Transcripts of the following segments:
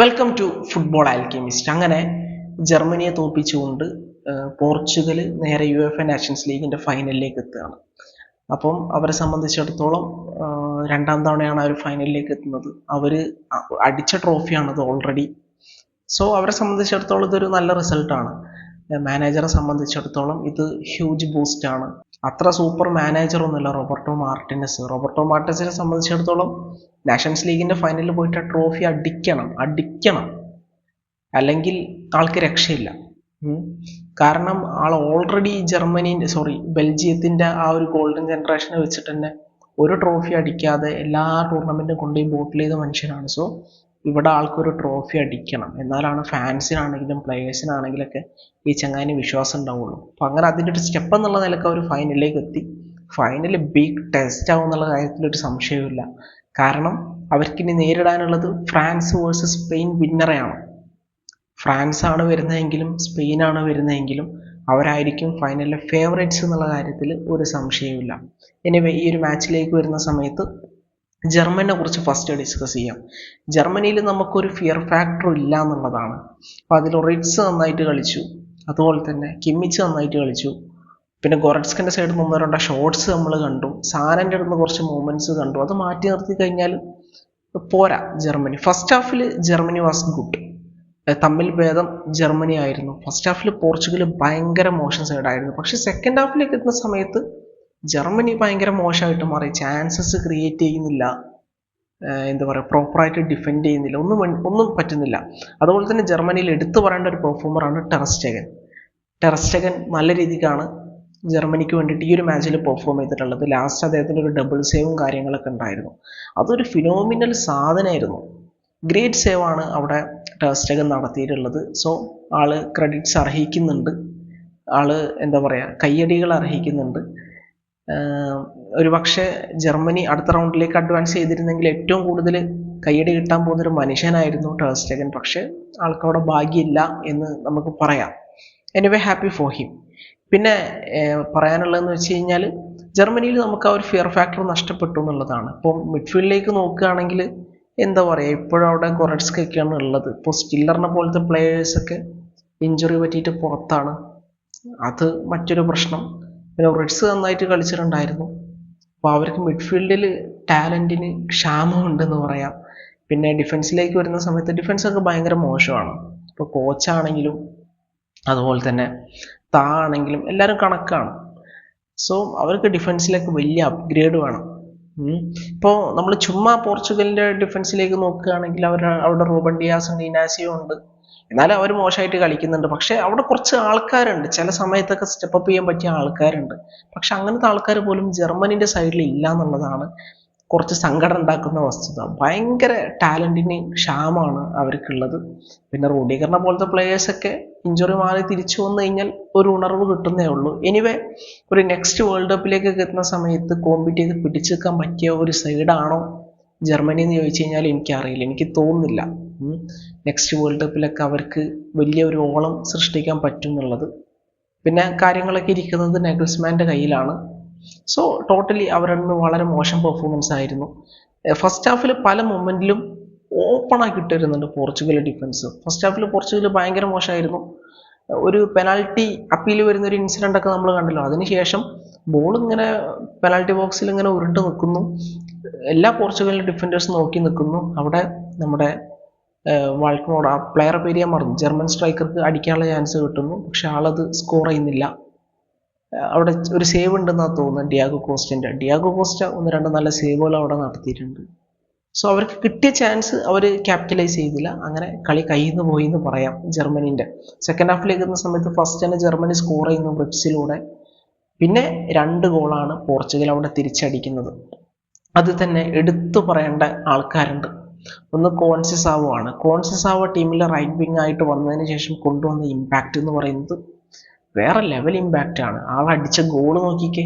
Welcome to football alchemist അങ്ങനെ ജർമ്മനിയെ തോൽപ്പിച്ചുകൊണ്ട് പോർച്ചുഗൽ നേരെ യു എഫ് എ നാഷൻസ് ലീഗിന്റെ ഫൈനലിലേക്ക് എത്തുകയാണ്. അപ്പം അവരെ സംബന്ധിച്ചിടത്തോളം രണ്ടാം തവണയാണ് അവർ ഫൈനലിലേക്ക് എത്തുന്നത്. അവർ അടിച്ച ട്രോഫിയാണത് ഓൾറെഡി സോ അവരെ സംബന്ധിച്ചിടത്തോളം ഇതൊരു നല്ല റിസൾട്ടാണ് മാനേജറെ സംബന്ധിച്ചിടത്തോളം ഇത് ഹ്യൂജ് ബൂസ്റ്റ് ആണ്. അത്ര സൂപ്പർ മാനേജർ ഒന്നുമില്ല. Roberto Martinez. റോബർട്ടോ മാർട്ടിനസിനെ സംബന്ധിച്ചിടത്തോളം നാഷൻസ് ലീഗിന്റെ ഫൈനലിൽ പോയിട്ട് ആ ട്രോഫി അടിക്കണം. അടിക്കണം. അല്ലെങ്കിൽ ആൾക്ക് രക്ഷയില്ല. കാരണം ആൾ ഓൾറെഡി ജർമ്മനി സോറി ബെൽജിയത്തിന്റെ ആ ഒരു ഗോൾഡൻ ജനറേഷനെ വെച്ചിട്ട് തന്നെ ഒരു ട്രോഫി അടിക്കാതെ എല്ലാ ടൂർണമെന്റും കൊണ്ടുപോയി ബോട്ടിൽ ചെയ്ത മനുഷ്യനാണ്. സോ ഇവിടെ ആൾക്കൊരു ട്രോഫി അടിക്കണം. എന്നാലാണ് ഫാൻസിനാണെങ്കിലും പ്ലേയേഴ്സിനാണെങ്കിലൊക്കെ ഈ ചങ്ങാന് വിശ്വാസം ഉണ്ടാവുള്ളൂ. അപ്പം അങ്ങനെ അതിന്റെ ഒരു സ്റ്റെപ്പ് എന്നുള്ള നിലയ്ക്ക് അവർ ഫൈനലിലേക്ക് എത്തി. ഫൈനൽ ബിഗ് ടെസ്റ്റ് ആവും എന്നുള്ള കാര്യത്തിൽ ഒരു സംശയവുമില്ല. കാരണം അവർക്കിനി നേരിടാനുള്ളത് ഫ്രാൻസ് വേഴ്സസ് സ്പെയിൻ വിന്നറെയാണ്. ഫ്രാൻസ് ആണ് വരുന്നതെങ്കിലും സ്പെയിനാണ് വരുന്നതെങ്കിലും അവരായിരിക്കും ഫൈനലിലെ ഫേവറേറ്റ്സ് എന്നുള്ള കാര്യത്തിൽ ഒരു സംശയവുമില്ല. എനിവേ ഈ ഒരു മാച്ചിലേക്ക് വരുന്ന സമയത്ത് ജർമ്മനെ കുറിച്ച് ഫസ്റ്റ് ഡിസ്കസ് ചെയ്യാം. ജർമ്മനിയിൽ നമുക്കൊരു ഫിയർ ഫാക്ടർ ഇല്ല എന്നുള്ളതാണ്. അപ്പോൾ അതിൽ റിറ്റ്സ് നന്നായിട്ട് കളിച്ചു. അതുപോലെ തന്നെ കിമ്മിച്ച് നന്നായിട്ട് കളിച്ചു. പിന്നെ ഗൊറഡ്സ്കിന്റെ സൈഡിൽ നിന്ന് വരേണ്ട രണ്ടോ ഷോട്ട്സ് നമ്മൾ കണ്ടു. സാനന്റെ അടുത്ത് കുറച്ച് മൂവ്മെന്റ്സ് കണ്ടു. അത് മാറ്റി നിർത്തി കഴിഞ്ഞാൽ പോരാ ജർമ്മനി. ഫസ്റ്റ് ഹാഫിൽ ജർമ്മനി വാസ് ഗുഡ് തമ്മിൽ ഭേദം ജർമ്മനി ആയിരുന്നു. ഫസ്റ്റ് ഹാഫിൽ പോർച്ചുഗൽ ഭയങ്കര മോശം സൈഡായിരുന്നു പക്ഷേ സെക്കൻഡ് ഹാഫിലേക്ക് എത്തുന്ന സമയത്ത് ജർമ്മനി ഭയങ്കര മോശമായിട്ട് മാറി. ചാൻസസ് ക്രിയേറ്റ് ചെയ്യുന്നില്ല. എന്താ പറയുക പ്രോപ്പറായിട്ട് ഡിഫെൻഡ് ചെയ്യുന്നില്ല. ഒന്നും ഒന്നും പറ്റുന്നില്ല. അതുപോലെ തന്നെ ജർമ്മനിയിൽ എടുത്തു പറയേണ്ട ഒരു പെർഫോമറാണ് ടെറസ്റ്റഗൻ ടെറസ്റ്റഗൻ നല്ല രീതിക്കാണ് ജർമ്മനിക്ക് വേണ്ടിയിട്ട് ഈ ഒരു മാച്ചിൽ പെർഫോം ചെയ്തിട്ടുള്ളത്. ലാസ്റ്റ് അദ്ദേഹത്തിന് ഒരു ഡബിൾ സേവും കാര്യങ്ങളൊക്കെ ഉണ്ടായിരുന്നു. അതൊരു ഫിനോമിനൽ സാധനമായിരുന്നു. ഗ്രേറ്റ് സേവ് ആണ് അവിടെ ടെസ്റ്റഗൻ നടത്തിയിട്ടുള്ളത്. So all credits അർഹിക്കുന്നുണ്ട്. ആൾ എന്താ പറയുക കയ്യടികൾ അർഹിക്കുന്നുണ്ട്. ഒരു പക്ഷേ ജർമ്മനി അടുത്ത റൗണ്ടിലേക്ക് അഡ്വാൻസ് ചെയ്തിരുന്നെങ്കിൽ ഏറ്റവും കൂടുതൽ കയ്യടി കിട്ടാൻ പോകുന്ന ഒരു മനുഷ്യനായിരുന്നു ടേസ്റ്റകൻ പക്ഷേ ആൾക്കവിടെ ഭാഗ്യമില്ല എന്ന് നമുക്ക് പറയാം. എനിവേ ഹാപ്പി ഫോർ ഹിം പിന്നെ പറയാനുള്ളതെന്ന് വെച്ച് കഴിഞ്ഞാൽ ജർമ്മനിയിൽ നമുക്ക് ആ ഒരു ഫിയർ ഫാക്ടർ നഷ്ടപ്പെട്ടു എന്നുള്ളതാണ്. ഇപ്പം മിഡ്ഫീൽഡിലേക്ക് നോക്കുകയാണെങ്കിൽ എന്താ പറയുക ഇപ്പോഴും അവിടെ ഗൊററ്റ്സ്കൊക്കെയാണ് ഉള്ളത്. ഇപ്പോൾ സ്റ്റില്ലറിനെ പോലത്തെ പ്ലേയേഴ്സൊക്കെ ഇഞ്ചുറി പറ്റിയിട്ട് പുറത്താണ്. അത് മറ്റൊരു പ്രശ്നം. പിന്നെ റിഡ്സ് നന്നായിട്ട് കളിച്ചിട്ടുണ്ടായിരുന്നു. അപ്പോൾ അവർക്ക് മിഡ്ഫീൽഡിൽ ടാലന്റിന് ക്ഷാമമുണ്ടെന്ന് പറയാം. പിന്നെ ഡിഫൻസിലേക്ക് വരുന്ന സമയത്ത് ഡിഫൻസ് ഒക്കെ ഭയങ്കര മോശമാണ്. ഇപ്പോൾ കോച്ചാണെങ്കിലും അതുപോലെ തന്നെ താ ആണെങ്കിലും എല്ലാവരും കണക്കാണ്. സോ അവർക്ക് ഡിഫൻസിലേക്ക് വലിയ അപ്ഗ്രേഡ് വേണം. ഇപ്പോൾ നമ്മൾ ചുമ്മാ പോർച്ചുഗലിന്റെ ഡിഫൻസിലേക്ക് നോക്കുകയാണെങ്കിൽ അവർ അവിടെ റൂബൻ ഡിയാസും ഇനാസിയോ ഉണ്ട്. എന്നാലും അവർ മോശമായിട്ട് കളിക്കുന്നുണ്ട്. പക്ഷെ അവിടെ കുറച്ച് ആൾക്കാരുണ്ട്. ചില സമയത്തൊക്കെ സ്റ്റെപ്പ് അപ്പ് ചെയ്യാൻ പറ്റിയ ആൾക്കാരുണ്ട്. പക്ഷെ അങ്ങനത്തെ ആൾക്കാർ പോലും ജർമ്മനിന്റെ സൈഡിൽ ഇല്ല എന്നുള്ളതാണ് കുറച്ച് സങ്കടം ഉണ്ടാക്കുന്ന വസ്തുത. ഭയങ്കര ടാലന്റിന് ക്ഷാമാണ് അവർക്കുള്ളത്. പിന്നെ റൂഡീകരണ പോലത്തെ പ്ലേയേഴ്സൊക്കെ ഇഞ്ചുറി മാറി തിരിച്ചു വന്നു കഴിഞ്ഞാൽ ഒരു ഉണർവ് കിട്ടുന്നേ ഉള്ളൂ. എനിവേ ഒരു നെക്സ്റ്റ് വേൾഡ് കപ്പിലേക്ക് എത്തുന്ന സമയത്ത് കോമ്പീറ്റ് ചെയ്ത് പിടിച്ചു നിൽക്കാൻ പറ്റിയ ഒരു സൈഡാണോ ജർമ്മനി എന്ന് ചോദിച്ചു കഴിഞ്ഞാൽ എനിക്കറിയില്ല. എനിക്ക് തോന്നുന്നില്ല. നെക്സ്റ്റ് വേൾഡ് കപ്പിലൊക്കെ അവർക്ക് വലിയ ഒരു ഓളം സൃഷ്ടിക്കാൻ പറ്റും എന്നുള്ളത് പിന്നെ കാര്യങ്ങളൊക്കെ ഇരിക്കുന്നത് നെഗൽസ്മാന്റെ കയ്യിലാണ്. സോ ടോട്ടലി അവരുടെ വളരെ മോശം പെർഫോമൻസ് ആയിരുന്നു. ഫസ്റ്റ് ഹാഫിൽ പല മൊമെന്റിലും ഓപ്പൺ ആക്കി ഇട്ടിരുന്നുണ്ട് പോർച്ചുഗൽ ഡിഫൻസ് ഫസ്റ്റ് ഹാഫിൽ പോർച്ചുഗൽ ഭയങ്കര മോശമായിരുന്നു. ഒരു പെനാൽറ്റി അപ്പീൽ വരുന്ന ഒരു ഇൻസിഡന്റ് ഒക്കെ നമ്മൾ കണ്ടല്ലോ. അതിനുശേഷം ബോൾ ഇങ്ങനെ പെനാൽറ്റി ബോക്സിൽ ഇങ്ങനെ ഉരുണ്ട് നിൽക്കുന്നു. എല്ലാ പോർച്ചുഗലിന്റെ ഡിഫൻഡേഴ്സ് നോക്കി നിൽക്കുന്നു. അവിടെ നമ്മുടെ വാൾക്കനോട് ആ പ്ലെയർ പേര് ഞാൻ മറന്നു. ജർമ്മൻ സ്ട്രൈക്കർക്ക് അടിക്കാനുള്ള ചാൻസ് കിട്ടുന്നു. പക്ഷെ ആളത് സ്കോർ ചെയ്യുന്നില്ല. അവിടെ ഒരു സേവ് ഉണ്ടെന്നാണ് തോന്നുന്നത് ഡിയാഗോ കോസ്റ്റിന്റെ ഡിയാഗോ കോസ്റ്റ ഒന്ന് രണ്ട് നല്ല സേവുകൾ അവിടെ നടത്തിയിട്ടുണ്ട്. സോ അവർക്ക് കിട്ടിയ ചാൻസ് അവർ ക്യാപിറ്റലൈസ് ചെയ്തില്ല. അങ്ങനെ കളി കയ്യിൽ നിന്ന് പോയി എന്ന് പറയാം ജർമ്മനീന്റെ സെക്കൻഡ് ഹാഫിലേക്ക് എത്തുന്ന സമയത്ത് ഫസ്റ്റ് തന്നെ ജർമ്മനി സ്കോർ ചെയ്യുന്നു ബ്രിഡ്സിലൂടെ പിന്നെ രണ്ട് ഗോളാണ് പോർച്ചുഗൽ അവിടെ തിരിച്ചടിക്കുന്നത്. അത് തന്നെ എടുത്തു പറയേണ്ട ആൾക്കാരുണ്ട്. ഒന്ന് കോൺസിസാവോ ആണ്. കോൺസിസാവോ ടീമിലെ റൈറ്റ് വിങ് ആയിട്ട് വന്നതിന് ശേഷം കൊണ്ടുവന്ന ഇമ്പാക്റ്റ് എന്ന് പറയുന്നത് വേറെ ലെവൽ ഇമ്പാക്റ്റ് ആണ്. ആൾ അടിച്ച ഗോൾ നോക്കിക്കേ.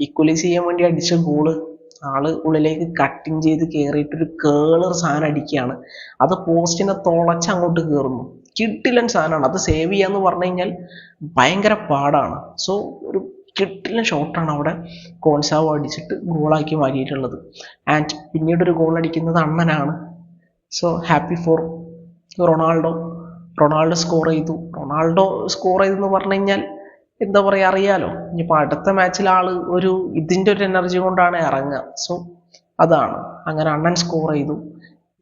ഇക്വലൈസ് ചെയ്യാൻ വേണ്ടി അടിച്ച ഗോൾ ആൾ ഉള്ളിലേക്ക് കട്ടിങ് ചെയ്ത് കയറിയിട്ട് ഒരു കേളർ സാധനം അടിക്കുകയാണ്. അത് പോസ്റ്റിനെ തുളച്ച് അങ്ങോട്ട് കയറുന്നു കിട്ടിലൻ സാധനമാണ്. അത് സേവ് ചെയ്യാന്ന് പറഞ്ഞു കഴിഞ്ഞാൽ ഭയങ്കര പാടാണ്. സോ ഒരു കിട്ടിലൻ ഷോട്ടാണ് അവിടെ കോൺസാവോ അടിച്ചിട്ട് ഗോളാക്കി മാറ്റിയിട്ടുള്ളത്. ആൻഡ് പിന്നീട് ഒരു ഗോൾ അടിക്കുന്നത് അണ്ണനാണ്. So happy for Ronaldo. Ronaldo score ചെയ്തു. റൊണാൾഡോ സ്കോർ ചെയ്തെന്ന് പറഞ്ഞു കഴിഞ്ഞാൽ എന്താ പറയുക അറിയാലോ? ഇനിയിപ്പോൾ അടുത്ത മാച്ചിൽ ആൾ ഒരു ഇതിന്റെ ഒരു എനർജി കൊണ്ടാണ് ഇറങ്ങുക. സോ അതാണ്. അങ്ങനെ അണ്ണൻ സ്കോർ ചെയ്തു.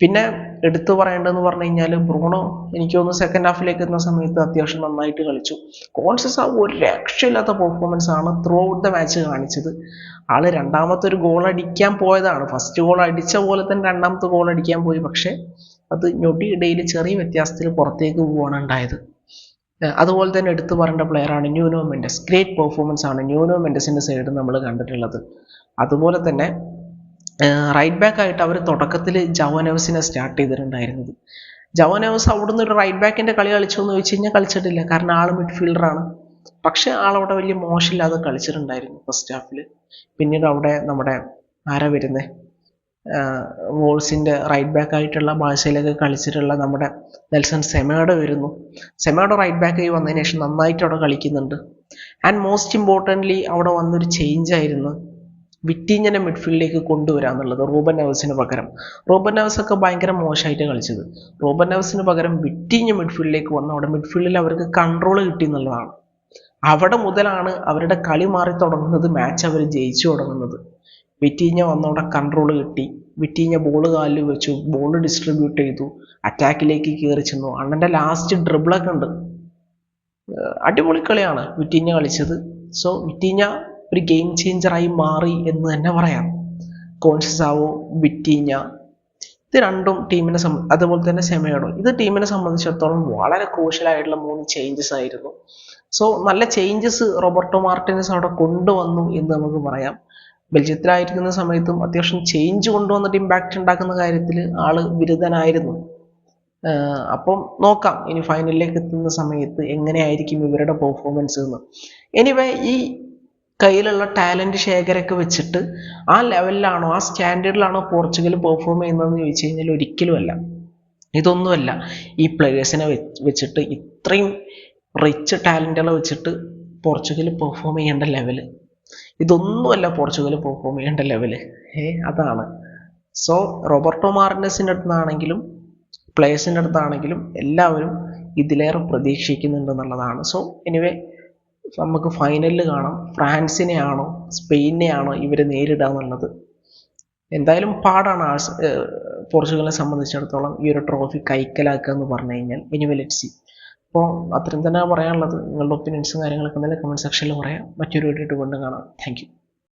പിന്നെ എടുത്തു പറയേണ്ടതെന്ന് പറഞ്ഞു കഴിഞ്ഞാൽ ബ്രൂണോ എനിക്ക് തോന്നുന്നു സെക്കൻഡ് ഹാഫിലേക്ക് എത്തുന്ന സമയത്ത് അത്യാവശ്യം നന്നായിട്ട് കളിച്ചു. കോൺഷ്യസ് ആ ഒരു രക്ഷയില്ലാത്ത പെർഫോമൻസ് ആണ് ത്രൂ ഔട്ട് ദ മാച്ച് കാണിച്ചത്. ആൾ രണ്ടാമത്തെ ഒരു ഗോൾ അടിക്കാൻ പോയതാണ്. ഫസ്റ്റ് ഗോൾ അടിച്ച പോലെ തന്നെ രണ്ടാമത്തെ ഗോൾ അടിക്കാൻ പോയി. പക്ഷേ അത് ഞൊടിയിടയിൽ ചെറിയ വ്യത്യാസത്തിൽ പുറത്തേക്ക് പോവുകയാണ് ഉണ്ടായത്. അതുപോലെ തന്നെ എടുത്തു പറയേണ്ട പ്ലെയറാണ് ന്യൂനോ മെൻഡസ്. ഗ്രേറ്റ് പെർഫോമൻസ് ആണ് ന്യൂനോ മെൻഡസിന്റെ സൈഡ് നമ്മൾ കണ്ടിട്ടുള്ളത്. അതുപോലെ തന്നെ റൈറ്റ് ബാക്ക് ആയിട്ട് അവർ തുടക്കത്തിൽ ജവനവസിനെ സ്റ്റാർട്ട് ചെയ്തിട്ടുണ്ടായിരുന്നത്. ജവനവസ് അവിടുന്ന് ഒരു റൈറ്റ് ബാക്കിന്റെ കളി കളിച്ചു എന്ന് ചോദിച്ചു കഴിഞ്ഞാൽ കളിച്ചിട്ടില്ല. കാരണം ആൾ മിഡ്ഫീൽഡറാണ് പക്ഷേ ആളവിടെ വലിയ മോശമില്ലാതെ കളിച്ചിട്ടുണ്ടായിരുന്നു ഫസ്റ്റ് ഹാഫിൽ പിന്നീട് അവിടെ നമ്മുടെ ആരാ വരുന്നത് വോൾസിന്റെ റൈറ്റ് ബാക്ക് ആയിട്ടുള്ള ബാഴ്സയിലൊക്കെ കളിച്ചിട്ടുള്ള നമ്മുടെ നെൽസൺ സെമയുടെ വരുന്നു. സെമയുടെ റൈറ്റ് ബാക്ക് ആയി വന്നതിന് ശേഷം നന്നായിട്ട് അവിടെ കളിക്കുന്നുണ്ട്. ആൻഡ് മോസ്റ്റ് ഇമ്പോർട്ടന്റ്ലി അവിടെ വന്നൊരു ചേഞ്ച് ആയിരുന്നു. വിറ്റീഞ്ഞനെ മിഡ്ഫീൽഡിലേക്ക് കൊണ്ടുവരിക എന്നുള്ളത് റൂബൻ നവസിന് പകരം. റൂബൻ നവസ് ഒക്കെ ഭയങ്കര മോശമായിട്ട് കളിച്ചത്. റൂബൻ നവസിന് പകരം വിറ്റീഞ്ഞ മിഡ്ഫീൽഡിലേക്ക് വന്ന അവിടെ മിഡ്ഫീൽഡിൽ അവർക്ക് കൺട്രോൾ കിട്ടി എന്നുള്ളതാണ്. അവിടെ മുതലാണ് അവരുടെ കളി മാറി തുടങ്ങുന്നത് മാച്ച് അവർ ജയിച്ചു തുടങ്ങുന്നത്. വിറ്റീഞ്ഞ വന്നവിടെ കൺട്രോൾ കിട്ടി. വിറ്റീഞ്ഞ ബോൾ കാലിൽ വെച്ചു. ബോൾ ഡിസ്ട്രിബ്യൂട്ട് ചെയ്തു. അറ്റാക്കിലേക്ക് കയറി ചെന്നു. അണ്ണന്റെ ലാസ്റ്റ് ഡ്രിബിളൊക്കെ ഉണ്ട്. അടിപൊളി കളിയാണ് വിറ്റീഞ്ഞ കളിച്ചത്. സോ വിറ്റീഞ്ഞ ഒരു ഗെയിം ചേഞ്ചറായി മാറി എന്ന് തന്നെ പറയാം. കോൺഷ്യസ് കോൺഷ്യസാവോ വിറ്റീഞ്ഞ ഇത് രണ്ടും ടീമിനെ സംബന്ധ അതുപോലെ തന്നെ സെമയാണോ ഇത് ടീമിനെ സംബന്ധിച്ചിടത്തോളം വളരെ ക്രൂഷ്യലായിട്ടുള്ള മൂന്ന് ചേഞ്ചസ് ആയിരുന്നു. സോ നല്ല ചേഞ്ചസ് റോബർട്ടോ മാർട്ടിനസ് അവിടെ കൊണ്ടുവന്നു എന്ന് നമുക്ക് പറയാം. ബെൽജിയത്തിലായിരിക്കുന്ന സമയത്തും അത്യാവശ്യം ചേഞ്ച് കൊണ്ടുവന്നിട്ട് ഇമ്പാക്റ്റ് ഉണ്ടാക്കുന്ന കാര്യത്തിൽ ആൾ ബിരുദനായിരുന്നു അപ്പം നോക്കാം. ഇനി ഫൈനലിലേക്ക് എത്തുന്ന സമയത്ത് എങ്ങനെയായിരിക്കും ഇവരുടെ പെർഫോമൻസ് എന്ന്. എനിവേ ഈ കയ്യിലുള്ള ടാലന്റ് ശേഖരമൊക്കെ വെച്ചിട്ട് ആ ലെവലിലാണോ ആ സ്റ്റാൻഡേർഡിലാണോ പോർച്ചുഗൽ പെർഫോം ചെയ്യുന്നതെന്ന് ചോദിച്ചു കഴിഞ്ഞാൽ ഒരിക്കലുമല്ല. ഇതൊന്നുമല്ല. ഈ പ്ലേയേഴ്സിനെ വെച്ചിട്ട് ഇത്രയും റിച്ച് ടാലന്റുകളെ വെച്ചിട്ട് പോർച്ചുഗൽ പെർഫോം ചെയ്യേണ്ട ലെവൽ ഇതൊന്നുമല്ല പോർച്ചുഗൽ പെർഫോം ചെയ്യേണ്ട ലെവൽ ഏ അതാണ്. സോ റോബർട്ടോ മാർണസിന്റെ അടുത്താണെങ്കിലും പ്ലേയേഴ്സിന്റെ അടുത്താണെങ്കിലും എല്ലാവരും ഇതിലേറെ പ്രതീക്ഷിക്കുന്നുണ്ട് എന്നുള്ളതാണ്. സോ എനിവേ നമുക്ക് ഫൈനലിൽ കാണാം. ഫ്രാൻസിനെ ആണോ സ്പെയിനെ ആണോ ഇവർ നേരിടുക എന്നുള്ളത്. എന്തായാലും പാടാണ് ആ പോർച്ചുഗലിനെ സംബന്ധിച്ചിടത്തോളം ഈ ഒരു ട്രോഫി കൈക്കലാക്കുക എന്ന് പറഞ്ഞു കഴിഞ്ഞാൽ. എനിവേ ലെറ്റ് സി അപ്പോൾ അത്രയും തന്നെ പറയാനുള്ളത്. നിങ്ങളുടെ ഒപ്പീനിയൻസും കാര്യങ്ങളൊക്കെ ഉണ്ടെങ്കിൽ കമന്റ് സെക്ഷനിൽ പറയാം. മറ്റൊരു വീഡിയോ ഇട്ട് കൊണ്ട് കാണാം. താങ്ക്